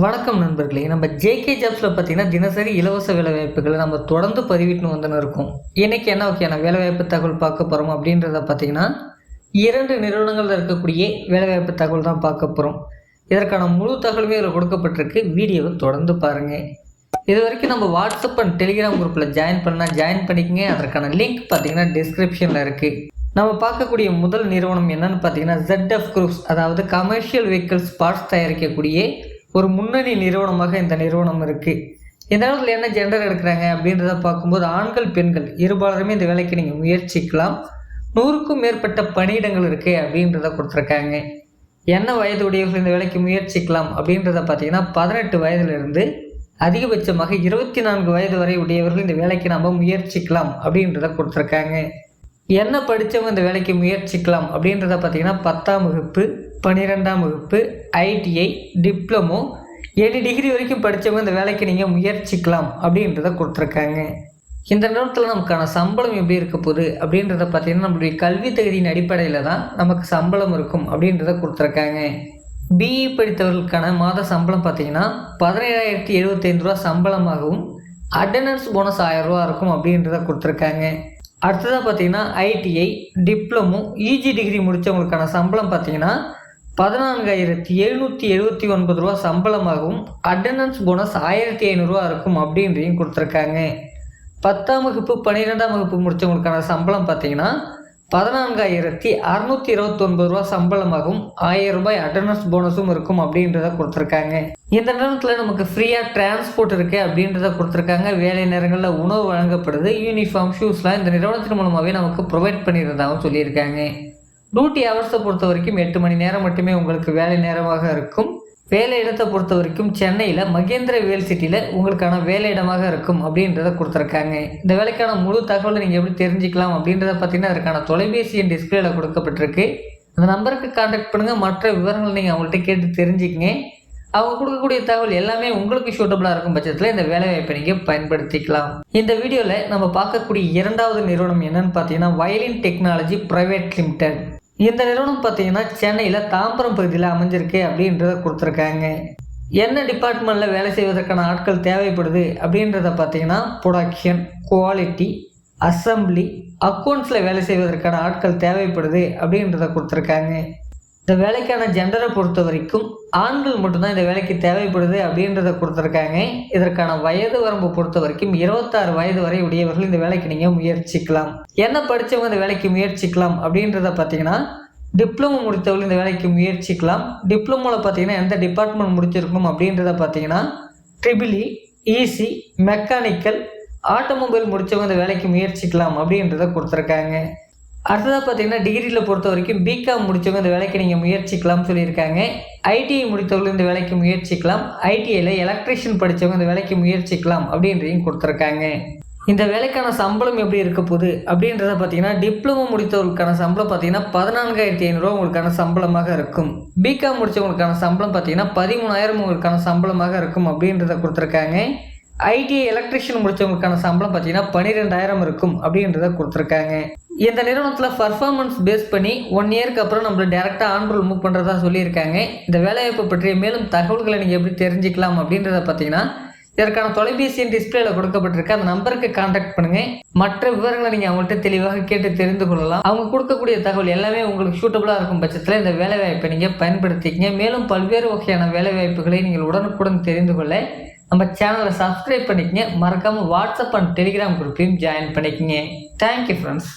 வணக்கம் நண்பர்களே. நம்ம ஜேகே ஜாப்ஸில் பார்த்தீங்கன்னா தினசரி இலவச வேலைவாய்ப்புகளை நம்ம தொடர்ந்து பதிவிட்டுன்னு வந்துன்னு இருக்கோம். இன்னைக்கு என்ன ஓகேயான வேலைவாய்ப்பு தகவல் பார்க்க போகிறோம் அப்படின்றத பார்த்தீங்கன்னா இரண்டு நிறுவனங்களில் இருக்கக்கூடிய வேலைவாய்ப்பு தகவல் தான் பார்க்க போகிறோம் இதற்கான முழு தகவலுமே இதில் கொடுக்கப்பட்டிருக்கு. வீடியோவை தொடர்ந்து பாருங்கள் இது வரைக்கும் நம்ம வாட்ஸ்அப் அண்ட் டெலிகிராம் குரூப்பில் ஜாயின் பண்ணால் ஜாயின் பண்ணிக்கங்க. அதற்கான லிங்க் பார்த்தீங்கன்னா டிஸ்கிரிப்ஷனில் இருக்குது நம்ம பார்க்கக்கூடிய முதல் நிறுவனம் என்னன்னு பார்த்தீங்கன்னா ZF குரூப்ஸ் அதாவது கமர்ஷியல் வெஹிக்கிள்ஸ் பார்ட்ஸ் தயாரிக்கக்கூடிய ஒரு முன்னணி நிறுவனமாக இந்த நிறுவனம் இருக்குது இந்த நேரத்தில் என்ன ஜெண்டர் எடுக்கிறாங்க அப்படின்றத பார்க்கும்போது ஆண்கள் பெண்கள் இருபாலருமே இந்த வேலைக்கு நீங்கள் முயற்சிக்கலாம். நூறுக்கும் மேற்பட்ட பணியிடங்கள் இருக்குது அப்படின்றத கொடுத்துருக்காங்க. என்ன வயது உடையவர்கள் இந்த வேலைக்கு முயற்சிக்கலாம் அப்படின்றத பார்த்தீங்கன்னா பதினெட்டு வயதிலிருந்து அதிகபட்சமாக இருபத்தி நான்கு வயது வரை உடையவர்கள் இந்த வேலைக்கு நம்ம முயற்சிக்கலாம் அப்படின்றத கொடுத்துருக்காங்க. என்ன படித்தவங்க இந்த வேலைக்கு முயற்சிக்கலாம் அப்படின்றத பார்த்தீங்கன்னா பத்தாம் வகுப்பு பன்னிரெண்டாம் வகுப்பு ஐடிஐ டிப்ளமோ ஏழு டிகிரி வரைக்கும் படித்தவங்க இந்த வேலைக்கு நீங்கள் முயற்சிக்கலாம் அப்படின்றத கொடுத்துருக்காங்க. இந்த நேரத்தில் நமக்கான சம்பளம் எப்படி இருக்க போகுது அப்படின்றத பார்த்தீங்கன்னா நம்மளுடைய கல்வி தகுதியின் அடிப்படையில் தான் நமக்கு சம்பளம் இருக்கும் அப்படின்றத கொடுத்துருக்காங்க. பிஇ படித்தவர்களுக்கான மாத சம்பளம் பார்த்தீங்கன்னா பதினேழாயிரத்தி எழுபத்தைந்து ரூபா சம்பளமாகவும் அட்டண்டன்ஸ் போனஸ் ஆயிரம் ரூபா இருக்கும் அப்படின்றத கொடுத்துருக்காங்க. அடுத்ததாக பார்த்தீங்கன்னா ஐடிஐ டிப்ளமோ இஜி டிகிரி முடித்தவங்களுக்கான சம்பளம் பார்த்தீங்கன்னா பதினான்காயிரத்தி எழுநூற்றி எழுபத்தி ஒன்பது ரூபா சம்பளமாகவும் அட்டண்டன்ஸ் போனஸ் ஆயிரத்தி ஐநூறுரூவா இருக்கும் அப்படின்றையும் கொடுத்துருக்காங்க. பத்தாம் வகுப்பு பன்னிரெண்டாம் வகுப்பு முடித்தவங்களுக்கான சம்பளம் பார்த்தீங்கன்னா பதினான்காயிரத்தி அறநூற்றி இருபத்தொன்பது ரூபா சம்பளமாகவும் ஆயிரம் ரூபாய் அட்டண்டன்ஸ் போனஸும் இருக்கும் அப்படின்றத கொடுத்துருக்காங்க. இந்த நேரத்தில் நமக்கு ஃப்ரீயாக டிரான்ஸ்போர்ட் இருக்குது அப்படின்றத கொடுத்துருக்காங்க. வேலை நேரங்களில் உணவு வழங்கப்படுது யூனிஃபார்ம் ஷூஸ்லாம் இந்த நிறுவனத்தின் மூலமாகவே நமக்கு ப்ரொவைட் பண்ணியிருந்தாகவும் சொல்லியிருக்காங்க. டியூட்டி ஹவர்ஸை பொறுத்த வரைக்கும் எட்டு மணி நேரம் மட்டுமே உங்களுக்கு வேலை நேரமாக இருக்கும். வேலை இடத்தை பொறுத்த வரைக்கும் சென்னையில் மகேந்திர வேல் சிட்டியில் உங்களுக்கான வேலை இடமாக இருக்கும் அப்படின்றத கொடுத்துருக்காங்க. இந்த வேலைக்கான முழு தகவலை நீங்கள் எப்படி தெரிஞ்சுக்கலாம் அப்படின்றத பார்த்தீங்கன்னா அதற்கான தொலைபேசி என் டிஸ்பிளேல கொடுக்கப்பட்டிருக்கு. அந்த நம்பருக்கு காண்டாக்ட் பண்ணுங்கள் மற்ற விவரங்கள் நீங்கள் அவங்கள்ட்ட கேட்டு தெரிஞ்சுக்கங்க. அவங்க கொடுக்கக்கூடிய தகவல் எல்லாமே உங்களுக்கு சூட்டபுளாக இருக்கும் பட்சத்தில் இந்த வேலைவாய்ப்பை நீங்கள் பயன்படுத்திக்கலாம். இந்த வீடியோவில் நம்ம பார்க்கக்கூடிய இரண்டாவது நிறுவனம் என்னன்னு பார்த்தீங்கன்னா வயலின் டெக்னாலஜி ப்ரைவேட் லிமிடெட். இந்த நிறுவனம் பார்த்தீங்கன்னா சென்னையில் தாம்பரம் பகுதியில் அமைஞ்சிருக்கு அப்படின்றத கொடுத்துருக்காங்க. என்ன டிபார்ட்மெண்ட்டில் வேலை செய்வதற்கான ஆட்கள் தேவைப்படுது அப்படின்றத பார்த்தீங்கன்னா ப்ரொடக்ஷன் குவாலிட்டி அசம்பிளி அக்கௌண்ட்ஸில் வேலை செய்வதற்கான ஆட்கள் தேவைப்படுது அப்படின்றத கொடுத்துருக்காங்க. இந்த வேலைக்கான ஜெண்டரை பொறுத்த வரைக்கும் ஆண்கள் மட்டும்தான் இந்த வேலைக்கு தேவைப்படுது அப்படின்றத கொடுத்துருக்காங்க. இதற்கான வயது வரம்பு பொறுத்த வரைக்கும் இருபத்தாறு வயது வரை உடையவர்கள் இந்த வேலைக்கு நீங்கள் முயற்சிக்கலாம். என்ன படித்தவங்க இந்த வேலைக்கு முயற்சிக்கலாம் அப்படின்றத பார்த்தீங்கன்னா டிப்ளமோ முடித்தவர்கள் இந்த வேலைக்கு முயற்சிக்கலாம். டிப்ளமோவில் பார்த்தீங்கன்னா எந்த டிபார்ட்மெண்ட் முடிச்சிருக்கணும் அப்படின்றத பார்த்தீங்கன்னா ட்ரிபிளி இசி மெக்கானிக்கல் ஆட்டோமொபைல் முடித்தவங்க இந்த வேலைக்கு முயற்சிக்கலாம் அப்படின்றத கொடுத்துருக்காங்க. அடுத்ததாக பார்த்தீங்கன்னா டிகிரியில் பொறுத்த வரைக்கும் பிகாம் முடித்தவங்க இந்த வேலைக்கு நீங்கள் முயற்சிக்கலாம்னு சொல்லியிருக்காங்க. ஐடிஐ முடித்தவர்கள் இந்த வேலைக்கு முயற்சிக்கலாம். ஐடிஐயில் எலக்ட்ரிஷியன் படித்தவங்க இந்த வேலைக்கு முயற்சிக்கலாம் அப்படின்றதையும் கொடுத்துருக்காங்க. இந்த வேலைக்கான சம்பளம் எப்படி இருக்க போகுது அப்படின்றத பார்த்தீங்கன்னா டிப்ளமோ முடித்தவர்களுக்கான சம்பளம் பார்த்தீங்கன்னா பதினான்காயிரத்தி ஐநூறுரூவா உங்களுக்கான சம்பளமாக இருக்கும். பிகாம் முடித்தவங்களுக்கான சம்பளம் பார்த்தீங்கன்னா பதிமூணாயிரம் உங்களுக்கான சம்பளமாக இருக்கும் அப்படின்றத கொடுத்துருக்காங்க. ஐடிஐ எலக்ட்ரிஷியன் முடித்தவங்களுக்கான சம்பளம் பார்த்தீங்கன்னா பன்னிரெண்டாயிரம் இருக்கும் அப்படின்றத கொடுத்துருக்காங்க. இந்த நிறுவனத்தில் பர்ஃபார்மன்ஸ் பேஸ் பண்ணி ஒன் இயருக்கு அப்புறம் நம்மளை டேரெக்டாக ஆன்ரோல் மூவ் பண்ணுறதா சொல்லியிருக்காங்க. இந்த வேலைவாய்ப்பு பற்றிய மேலும் தகவல்களை நீங்கள் எப்படி தெரிஞ்சுக்கலாம் அப்படின்றத பார்த்தீங்கன்னா இதற்கான தொலைபேசியின் டிஸ்பிளேல கொடுக்கப்பட்டிருக்கு. அந்த நம்பருக்கு காண்டாக்ட் பண்ணுங்கள் மற்ற விவரங்களை நீங்கள் அவங்கள்ட்ட தெளிவாக கேட்டு தெரிந்து கொள்ளலாம். அவங்க கொடுக்கக்கூடிய தகவல் எல்லாமே உங்களுக்கு சூட்டபுளாக இருக்கும் பட்சத்தில் இந்த வேலைவாய்ப்பை நீங்கள் பயன்படுத்திக்கங்க. மேலும் பல்வேறு வகையான வேலைவாய்ப்புகளை நீங்கள் உடனுக்குடன் தெரிந்து கொள்ள நம்ம சேனலை சப்ஸ்கிரைப் பண்ணிக்கங்க. மறக்காமல் வாட்ஸ்அப் அண்ட் டெலிகிராம் குரூப்பையும் ஜாயின் பண்ணிக்கங்க. Thank you friends